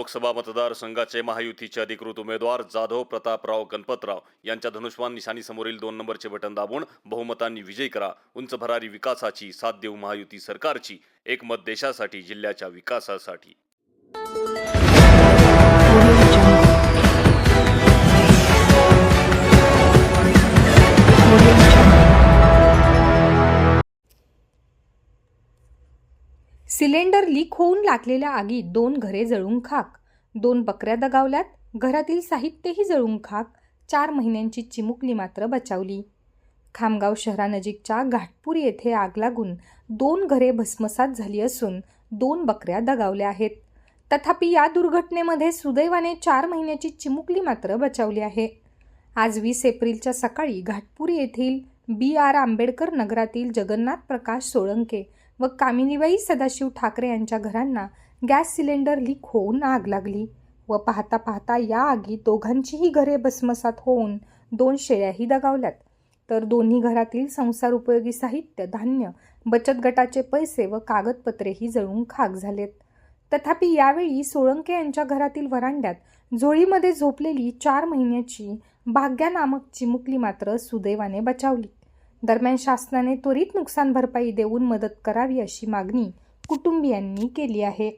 लोकसभा मतदारसंघाचे महायुतीचे अधिकृत उमेदवार जाधव प्रतापराव गणपतराव यांच्या धनुष्मान निशाणीसमोरील दोन नंबरचे बटन दाबून बहुमतांनी विजयी करा. उंच भरारी विकासाची साथ देऊ महायुती सरकारची. एक मत देशासाठी जिल्ह्याच्या विकासासाठी. सिलेंडर लीक होऊन लागलेल्या आगीत दोन घरे जळून खाक दोन बकऱ्या दगावल्यात घरातील साहित्यही जळून खाक चार महिन्यांची चिमुकली मात्र बचावली. खामगाव शहरानजीकच्या घाटपूर येथे आग लागून दोन घरे भस्मसात झाली असून दोन बकऱ्या दगावल्या आहेत. तथापि या दुर्घटनेमध्ये सुदैवाने चार महिन्याची चिमुकली मात्र बचावली आहे. आज वीस एप्रिलच्या सकाळी घाटपूर येथील बी आर आंबेडकर नगरातील जगन्नाथ प्रकाश सोळंके व कामिनीबाई सदाशिव ठाकरे यांच्या घरांना गॅस सिलेंडर लीक होऊन आग लागली व पाहता पाहता या आगीत दोघांचीही घरे भस्मसात होऊन दोन शेळ्याही दगावल्यात. तर दोन्ही घरातील संसार उपयोगी साहित्य धान्य बचत गटाचे पैसे व कागदपत्रेही जळून खाक झालेत. तथापि यावेळी सोळंके यांच्या घरातील वरांड्यात झोळीमध्ये झोपलेली चार महिन्याची भाग्या नामक चिमुकली मात्र सुदैवाने बचावली. दरम्यान शासनाने त्वरित नुकसान भरपाई देऊन मदत करावी अशी मागणी कुटुंबियांनी केली आहे.